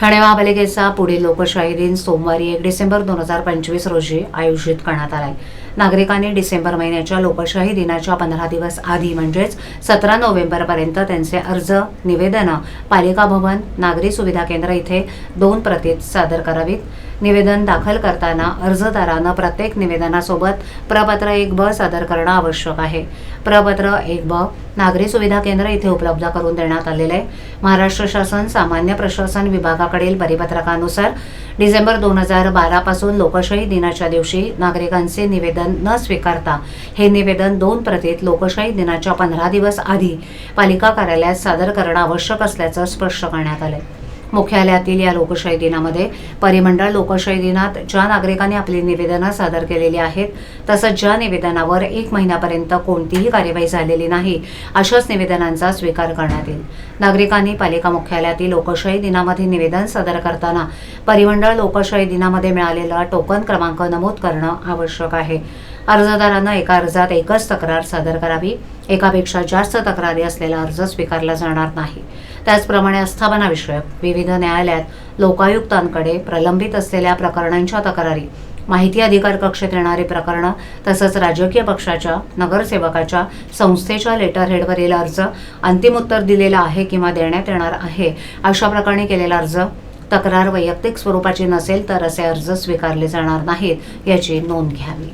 ठाणे महापालिकेचा पुढील लोकशाही दिन सोमवारी एक डिसेंबर दोन हजार पंचवीस रोजी आयोजित करण्यात आलाय. नागरिकांनी डिसेंबर महिन्याच्या लोकशाही दिनाच्या पंधरा दिवस आधी म्हणजेच सतरा नोव्हेंबरपर्यंत त्यांचे अर्ज निवेदनं पालिका भवन नागरी सुविधा केंद्र इथे दोन प्रतीत सादर करावीत. निवेदन दाखल करताना अर्जदारानं प्रत्येक निवेदनासोबत प्रपत्र एक ब सादर करणं आवश्यक आहे. प्रपत्र एक ब नागरी सुविधा केंद्र इथे उपलब्ध करून देण्यात आलेलं आहे. महाराष्ट्र शासन सामान्य प्रशासन विभागाकडील परिपत्रकानुसार डिसेंबर दोन हजार बारापासून लोकशाही दिनाच्या दिवशी नागरिकांचे निवेदन न स्वीकारता हे निवेदन दोन प्रतीत लोकशाही दिनाच्या पंधरा दिवस आधी पालिका कार्यालयात सादर करणं आवश्यक असल्याचं स्पष्ट करण्यात आलंय. मुख्यालयातील या लोकशाही दिनामध्ये परिमंडळ लोकशाही दिनात ज्या नागरिकांनी आपली निवेदनं सादर केलेली आहेत तसंच ज्या निवेदनावर एक महिन्यापर्यंत कोणतीही कार्यवाही झालेली नाही अशाच निवेदनांचा स्वीकार करण्यात येईल. नागरिकांनी पालिका मुख्यालयातील लोकशाही दिनामध्ये निवेदन सादर करताना परिमंडळ लोकशाही दिनामध्ये मिळालेला टोकन क्रमांक नमूद करणं आवश्यक आहे. अर्जदारांना एका अर्जात एकच तक्रार सादर करावी. एकापेक्षा जास्त तक्रारी असलेला अर्ज स्वीकारला जाणार नाही. त्याचप्रमाणे आस्थापनाविषयक विविध न्यायालयात लोकायुक्तांकडे प्रलंबित असलेल्या प्रकरणांच्या तक्रारी माहिती अधिकार कक्षेत येणारी प्रकरणं तसंच राजकीय पक्षाच्या नगरसेवकाच्या संस्थेच्या लेटर हेडवरील अर्ज अंतिम उत्तर दिलेला आहे किंवा देण्यात येणार आहे अशा प्रकारे केलेला अर्ज तक्रार वैयक्तिक स्वरूपाची नसेल तर असे अर्ज स्वीकारले जाणार नाहीत याची नोंद घ्यावी.